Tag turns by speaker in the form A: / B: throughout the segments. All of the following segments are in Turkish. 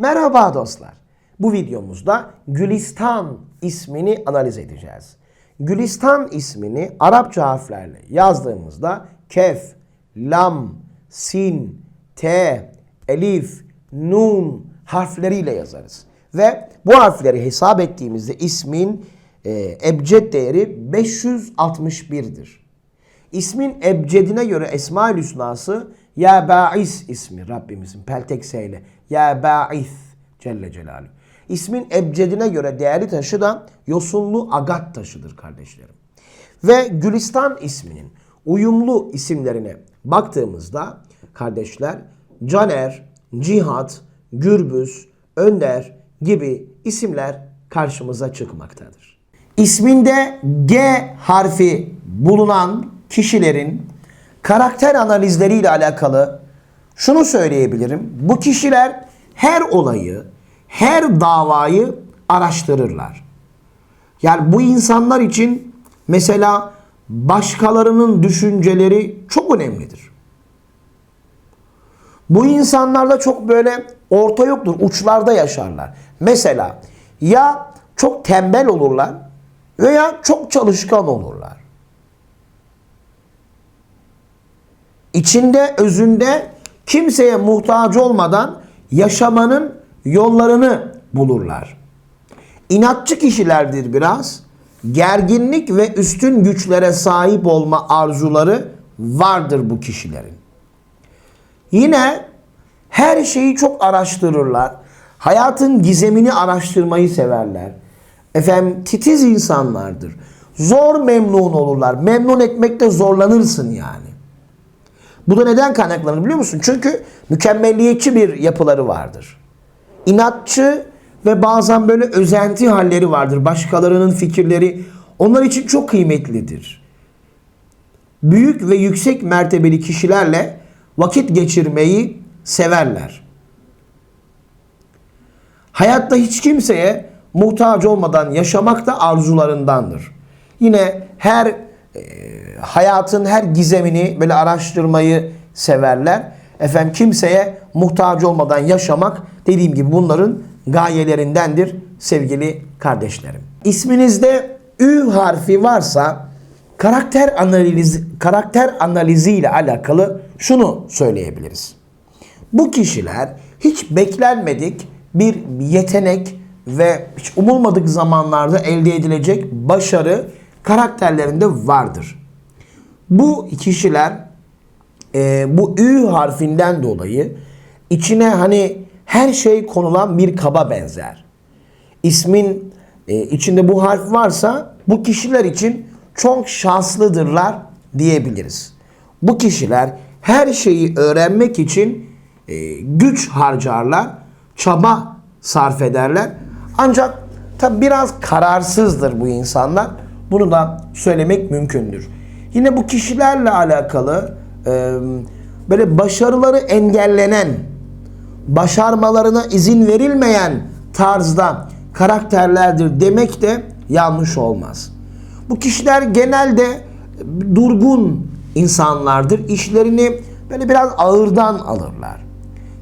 A: Merhaba dostlar. Bu videomuzda Gülistan ismini analiz edeceğiz. Gülistan ismini Arapça harflerle yazdığımızda kef, lam, sin, te, elif, nun harfleriyle yazarız. Ve bu harfleri hesap ettiğimizde ismin e, ebced değeri 561'dir. İsmin ebcedine göre Esma-ül Hüsna'sı Ya Ba'is ismi Rabbimizin peltek seyle. Ya Ba'is Celle Celaluhu. İsmin ebcedine göre değerli taşı da yosunlu agat taşıdır kardeşlerim. Ve Gülistan isminin uyumlu isimlerine baktığımızda kardeşler Caner, Cihat, Gürbüz, Önder gibi isimler karşımıza çıkmaktadır. İsminde G harfi bulunan kişilerin karakter analizleriyle alakalı şunu söyleyebilirim. Bu kişiler her olayı, her davayı araştırırlar. Yani bu insanlar için mesela başkalarının düşünceleri çok önemlidir. Bu insanlarda çok böyle orta yoktur, uçlarda yaşarlar. Mesela ya çok tembel olurlar veya çok çalışkan olurlar. İçinde, özünde kimseye muhtaç olmadan yaşamanın yollarını bulurlar. İnatçı kişilerdir biraz. Gerginlik ve üstün güçlere sahip olma arzuları vardır bu kişilerin. Yine her şeyi çok araştırırlar. Hayatın gizemini araştırmayı severler. Efendim titiz insanlardır. Zor memnun olurlar. Memnun etmekte zorlanırsın yani. Bu da neden kaynaklanır biliyor musun? Çünkü mükemmelliyetçi bir yapıları vardır. İnatçı ve bazen böyle özenti halleri vardır. Başkalarının fikirleri onlar için çok kıymetlidir. Büyük ve yüksek mertebeli kişilerle vakit geçirmeyi severler. Hayatta hiç kimseye muhtaç olmadan yaşamak da arzularındandır. Yine her e, hayatın her gizemini böyle araştırmayı severler. Efendim kimseye muhtaç olmadan yaşamak dediğim gibi bunların gayelerindendir sevgili kardeşlerim. İsminizde Ü harfi varsa karakter analizi karakter analizi ile alakalı şunu söyleyebiliriz. Bu kişiler hiç beklenmedik bir yetenek ve hiç umulmadık zamanlarda elde edilecek başarı karakterlerinde vardır. Bu kişiler e, bu Ü harfinden dolayı içine hani her şey konulan bir kaba benzer. İsmin e, içinde bu harf varsa bu kişiler için çok şanslıdırlar diyebiliriz. Bu kişiler her şeyi öğrenmek için e, güç harcarlar, çaba sarf ederler. Ancak tabi biraz kararsızdır bu insanlar. Bunu da söylemek mümkündür. Yine bu kişilerle alakalı e, böyle başarıları engellenen, başarmalarına izin verilmeyen tarzda karakterlerdir demek de yanlış olmaz. Bu kişiler genelde durgun insanlardır. İşlerini böyle biraz ağırdan alırlar.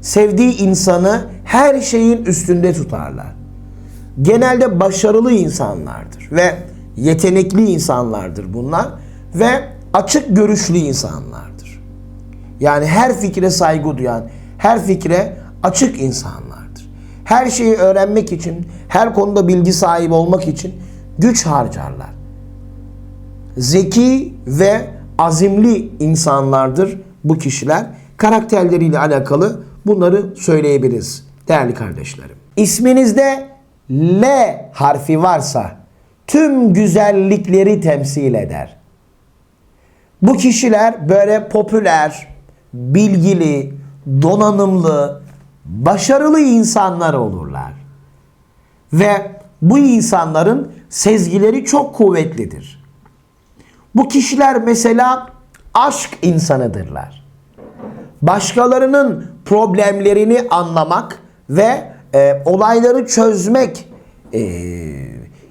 A: Sevdiği insanı her şeyin üstünde tutarlar. Genelde başarılı insanlardır ve yetenekli insanlardır bunlar ve açık görüşlü insanlardır. Yani her fikre saygı duyan, her fikre açık insanlardır. Her şeyi öğrenmek için, her konuda bilgi sahibi olmak için güç harcarlar. Zeki ve azimli insanlardır bu kişiler. Karakterleriyle alakalı bunları söyleyebiliriz değerli kardeşlerim. İsminizde L harfi varsa tüm güzellikleri temsil eder. Bu kişiler böyle popüler, bilgili, donanımlı, başarılı insanlar olurlar. Ve bu insanların sezgileri çok kuvvetlidir. Bu kişiler mesela aşk insanıdırlar. Başkalarının problemlerini anlamak ve e, olayları çözmek e,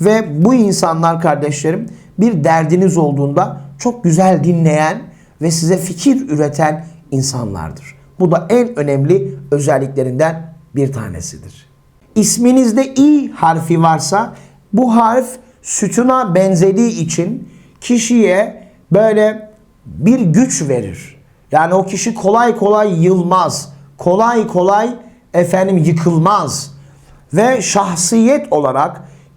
A: Ve bu insanlar kardeşlerim bir derdiniz olduğunda çok güzel dinleyen ve size fikir üreten insanlardır. Bu da en önemli özelliklerinden bir tanesidir. İsminizde i harfi varsa bu harf sütuna benzediği için kişiye böyle bir güç verir. Yani o kişi kolay kolay yılmaz. Kolay kolay efendim yıkılmaz. Ve şahsiyet olarak,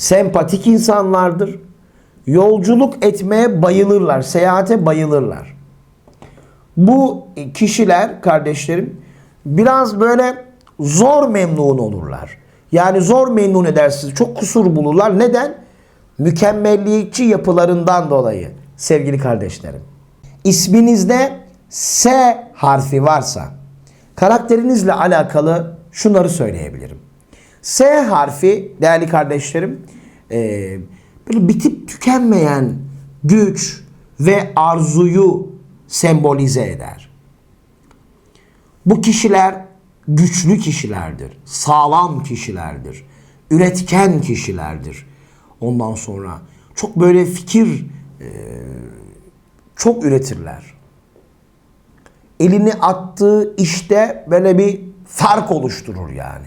A: Sempatik insanlardır. Yolculuk etmeye bayılırlar. Seyahate bayılırlar. Bu kişiler kardeşlerim biraz böyle zor memnun olurlar. Yani zor memnun edersiniz. Çok kusur bulurlar. Neden? Mükemmelliyetçi yapılarından dolayı sevgili kardeşlerim. İsminizde S harfi varsa karakterinizle alakalı şunları söyleyebilirim. S harfi değerli kardeşlerim eee, böyle bitip tükenmeyen güç ve arzuyu sembolize eder. Bu kişiler güçlü kişilerdir, sağlam kişilerdir, üretken kişilerdir. Ondan sonra çok böyle fikir e, çok üretirler. Elini attığı işte böyle bir fark oluşturur yani.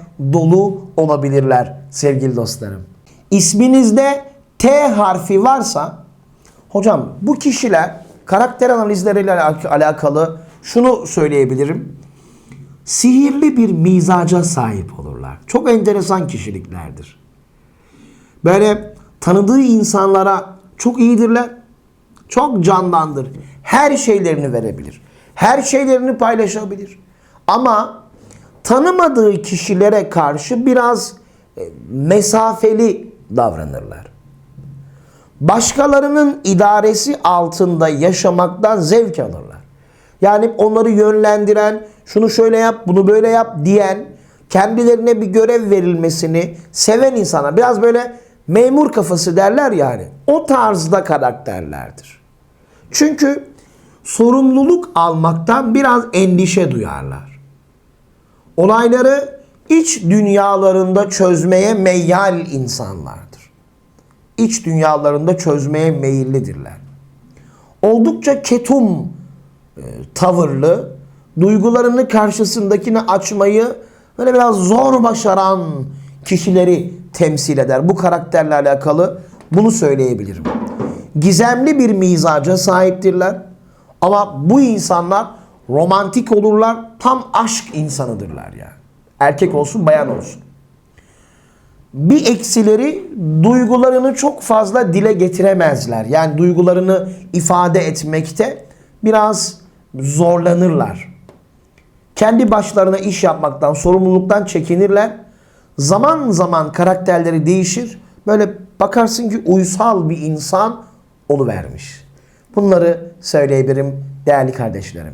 A: dolu olabilirler sevgili dostlarım. İsminizde T harfi varsa hocam bu kişiler karakter analizleriyle alak- alakalı şunu söyleyebilirim. Sihirli bir mizaca sahip olurlar. Çok enteresan kişiliklerdir. Böyle tanıdığı insanlara çok iyidirler. Çok candandır. Her şeylerini verebilir. Her şeylerini paylaşabilir. Ama tanımadığı kişilere karşı biraz e, mesafeli davranırlar. Başkalarının idaresi altında yaşamaktan zevk alırlar. Yani onları yönlendiren, şunu şöyle yap, bunu böyle yap diyen, kendilerine bir görev verilmesini seven insana biraz böyle memur kafası derler yani. O tarzda karakterlerdir. Çünkü sorumluluk almaktan biraz endişe duyarlar. Olayları iç dünyalarında çözmeye meyyal insanlardır. İç dünyalarında çözmeye meyillidirler. Oldukça ketum e, tavırlı, duygularını karşısındakine açmayı böyle biraz zor başaran kişileri temsil eder. Bu karakterle alakalı bunu söyleyebilirim. Gizemli bir mizaca sahiptirler. Ama bu insanlar romantik olurlar. Tam aşk insanıdırlar yani. Erkek olsun bayan olsun. Bir eksileri duygularını çok fazla dile getiremezler. Yani duygularını ifade etmekte biraz zorlanırlar. Kendi başlarına iş yapmaktan, sorumluluktan çekinirler. Zaman zaman karakterleri değişir. Böyle bakarsın ki uysal bir insan oluvermiş. Bunları söyleyebilirim değerli kardeşlerim.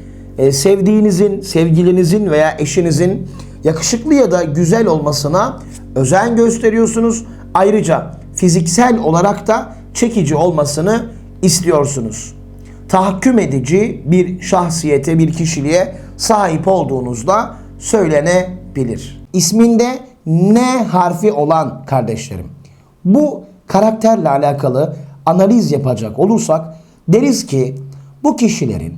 A: Ee, sevdiğinizin, sevgilinizin veya eşinizin yakışıklı ya da güzel olmasına özen gösteriyorsunuz. Ayrıca fiziksel olarak da çekici olmasını istiyorsunuz. Tahakküm edici bir şahsiyete, bir kişiliğe sahip olduğunuzda söylenebilir. İsminde N harfi olan kardeşlerim. Bu karakterle alakalı analiz yapacak olursak deriz ki bu kişilerin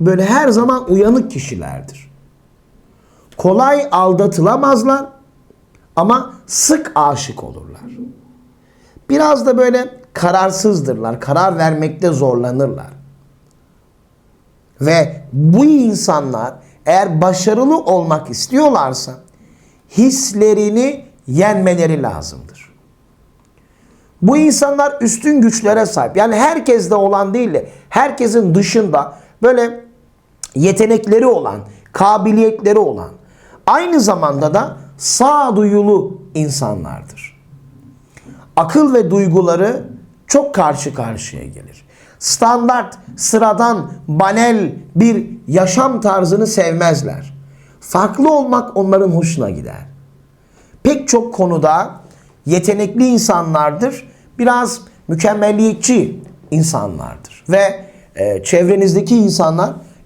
A: böyle her zaman uyanık kişilerdir. Kolay aldatılamazlar ama sık aşık olurlar. Biraz da böyle kararsızdırlar. Karar vermekte zorlanırlar. Ve bu insanlar eğer başarılı olmak istiyorlarsa hislerini yenmeleri lazımdır. Bu insanlar üstün güçlere sahip. Yani herkeste olan değil de herkesin dışında böyle yetenekleri olan, kabiliyetleri olan, aynı zamanda da sağduyulu insanlardır. Akıl ve duyguları çok karşı karşıya gelir. Standart, sıradan, banel bir yaşam tarzını sevmezler. Farklı olmak onların hoşuna gider. Pek çok konuda yetenekli insanlardır. Biraz mükemmelliyetçi insanlardır. Ve e, çevrenizdeki insanlar,